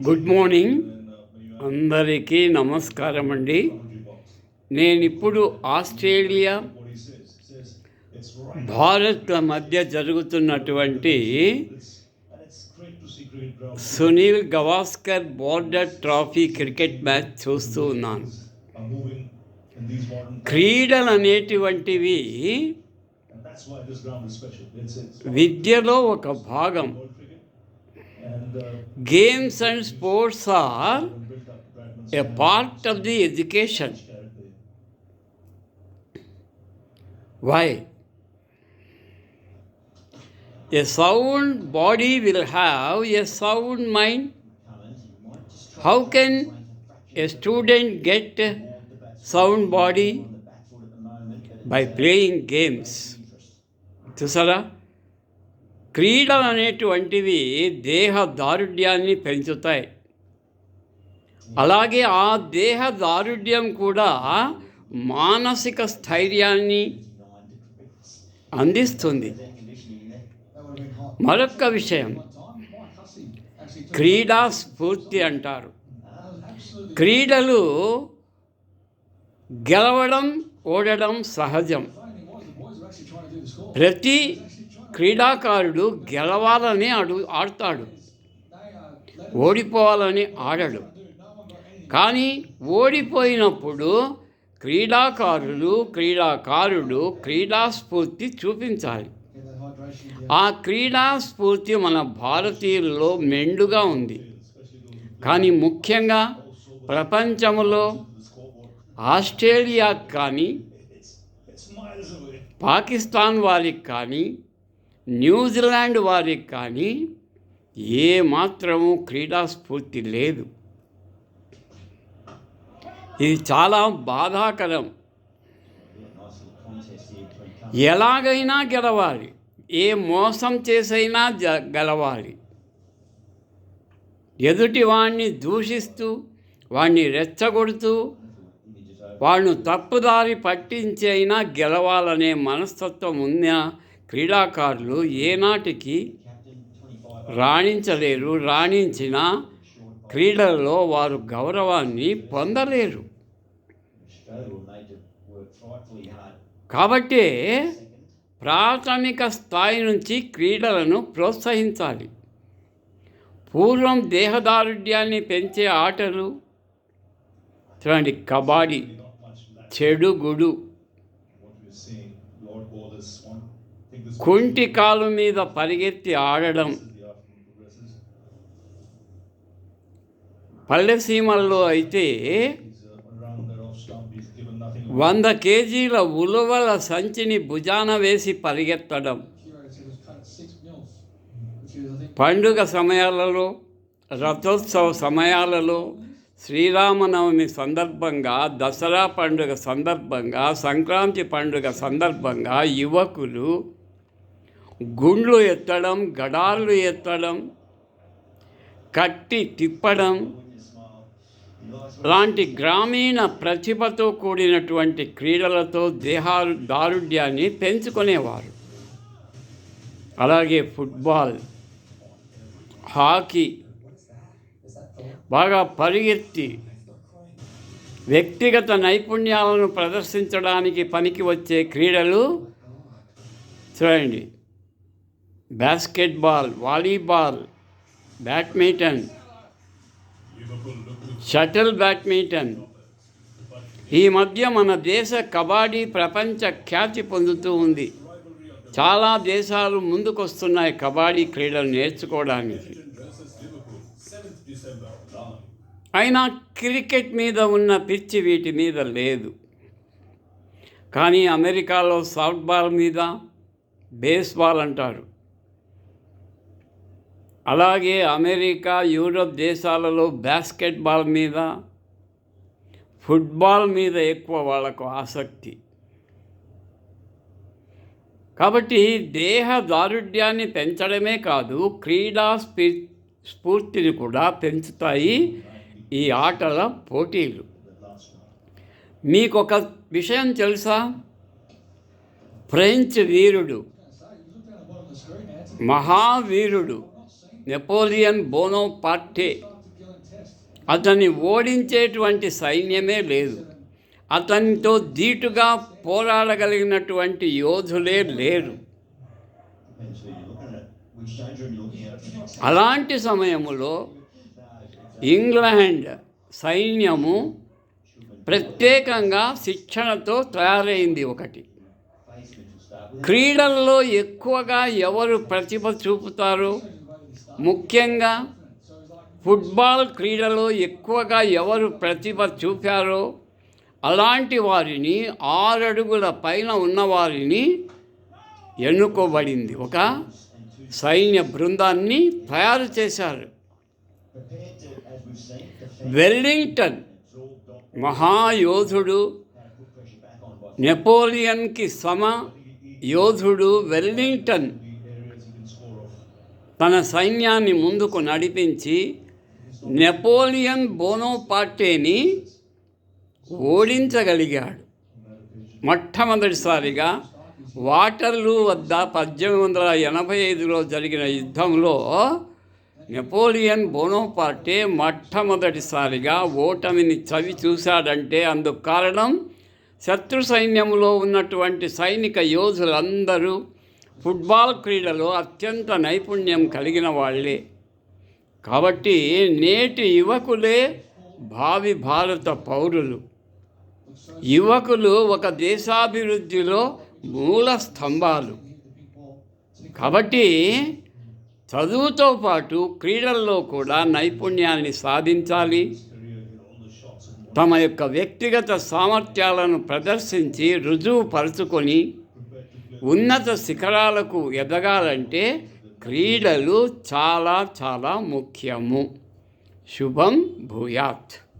Good morning. అందరికీ నమస్కారం అండి. నేను ఇప్పుడు ఆస్ట్రేలియా భారత్ల మధ్య జరుగుతున్నటువంటి Sunil Gavaskar Border trophy cricket match చూస్తూ ఉన్నాను. క్రీడలు అనేటువంటివి విద్యలో ఒక భాగం. Games and sports are a part of the education. Why? A sound body will have a sound mind. How can a student get sound body by playing games? Tusala? క్రీడలు అనేటువంటివి దేహ దారుఢ్యాన్ని పెంచుతాయి. అలాగే ఆ దేహ దారుఢ్యం కూడా మానసిక స్థైర్యాన్ని అందిస్తుంది. మరొక విషయం క్రీడా స్ఫూర్తి అంటారు. క్రీడలు గెలవడం ఓడడం సహజం. ప్రతి క్రీడాకారుడు గెలవాలని అడు ఆడతాడు. ఓడిపోవాలని ఆడడు. కానీ ఓడిపోయినప్పుడు క్రీడాకారులు క్రీడాకారుడు క్రీడాస్ఫూర్తి చూపించాలి. ఆ క్రీడా స్ఫూర్తి మన భారతీయుల్లో మెండుగా ఉంది. కానీ ముఖ్యంగా ప్రపంచంలో ఆస్ట్రేలియా కానీ పాకిస్తాన్ వారికి కానీ న్యూజిలాండ్ వారికి కానీ ఏ మాత్రము క్రీడా స్ఫూర్తి లేదు. ఇది చాలా బాధాకరం. ఎలాగైనా గెలవాలి. ఏ మోసం చేసైనా జ గెలవాలి. ఎదుటి వాణ్ణి దూషిస్తూ వాణ్ణి రెచ్చగొడుతూ వాళ్ళను తప్పుదారి పట్టించైనా గెలవాలనే మనస్తత్వం ఉందా? క్రీడాకారులు ఏనాటికి రాణించలేరు రాణించిన క్రీడలలో వారు గౌరవాన్ని పొందలేరు. కాబట్టి ప్రాథమిక స్థాయి నుంచి క్రీడలను ప్రోత్సహించాలి. పూర్వం దేహదారుఢ్యాన్ని పెంచే ఆటలు చూడండి కబడ్డీ చెడుగుడు కుంటి కాలు మీద పరిగెత్తి ఆడడం. పల్లెసీమల్లో అయితే వంద కేజీల ఉలువల సంచిని భుజాన వేసి పరిగెత్తడం. పండుగ సమయాలలో రథోత్సవ సమయాలలో శ్రీరామనవమి సందర్భంగా దసరా పండుగ సందర్భంగా సంక్రాంతి పండుగ సందర్భంగా యువకులు గుండ్లు ఎత్తడం గడార్లు ఎత్తడం కట్టి తిప్పడం లాంటి గ్రామీణ ప్రతిభతో కూడినటువంటి క్రీడలతో దేహాలు దారుఢ్యాన్ని పెంచుకునేవారు. అలాగే ఫుట్బాల్ హాకీ బాగా పరిగెత్తి వ్యక్తిగత నైపుణ్యాలను ప్రదర్శించడానికి పనికి వచ్చే క్రీడలు చూడండి basketball volleyball badminton shuttle badminton. ఈ మధ్య మన దేశ కబడ్డీ ప్రపంచ ఖ్యాతి పొందుతూ ఉంది. చాలా దేశాలు ముందుకొస్తున్నాయి కబడ్డీ క్రీడలు నేర్చుకోవడానికి. అయినా క్రికెట్ మీద ఉన్న పిచ్చి వీటి మీద లేదు. కానీ అమెరికాలో సాఫ్ట్బాల్ మీద బేస్బాల్ అంటారు. అలాగే అమెరికా యూరప్ దేశాలలో బాస్కెట్బాల్ మీద ఫుట్బాల్ మీద ఎక్కువ వాళ్ళకు ఆసక్తి. కాబట్టి దేహ దారుఢ్యాన్ని పెంచడమే కాదు క్రీడా స్ఫీ స్ఫూర్తిని కూడా పెంచుతాయి ఈ ఆటల పోటీలు. మీకు ఒక విషయం తెలుసా? ఫ్రెంచ్ వీరుడు మహావీరుడు. నెపోలియన్ బోనోపార్టే అతన్ని ఓడించేటువంటి సైన్యమే లేదు. అతనితో ధీటుగా పోరాడగలిగినటువంటి యోధులే లేరు. అలాంటి సమయంలో ఇంగ్లాండ్ సైన్యము ప్రత్యేకంగా శిక్షణతో తయారైంది ఒకటి. క్రీడల్లో ఎక్కువగా ఎవరు ప్రతిభ చూపుతారు? ముఖ్యంగా ఫుట్బాల్ క్రీడలో ఎక్కువగా ఎవరు ప్రతిభ చూపారో అలాంటి వారిని ఆరడుగుల పైన ఉన్నవారిని ఎన్నుకోబడింది. ఒక సైన్య బృందాన్ని తయారు చేశారు. వెల్లింగ్టన్ మహాయోధుడు నెపోలియన్కి సమ యోధుడు వెల్లింగ్టన్ తన సైన్యాన్ని ముందుకు నడిపించి నెపోలియన్ బోనోపార్టేని ఓడించగలిగాడు. మొట్టమొదటిసారిగా వాటర్లూ వద్ద పద్దెనిమిది వందల ఎనభై ఐదులో జరిగిన యుద్ధంలో నెపోలియన్ బోనోపార్టే మొట్టమొదటిసారిగా ఓటమిని చవి చూశాడంటే అందుకు కారణం శత్రు సైన్యంలో ఉన్నటువంటి సైనిక యోధులందరూ ఫుట్బాల్ క్రీడలో అత్యంత నైపుణ్యం కలిగిన వాళ్ళే. కాబట్టి నేటి యువకులే భావి భారత పౌరులు. యువకులు ఒక దేశాభివృద్ధిలో మూల స్తంభాలు. కాబట్టి చదువుతో పాటు క్రీడల్లో కూడా నైపుణ్యాన్ని సాధించాలి. తమ యొక్క వ్యక్తిగత సామర్థ్యాలను ప్రదర్శించి రుజువుపరుచుకొని ఉన్నత శిఖరాలకు ఎదగాలంటే క్రీడలు చాలా చాలా ముఖ్యము. శుభం భూయాత్.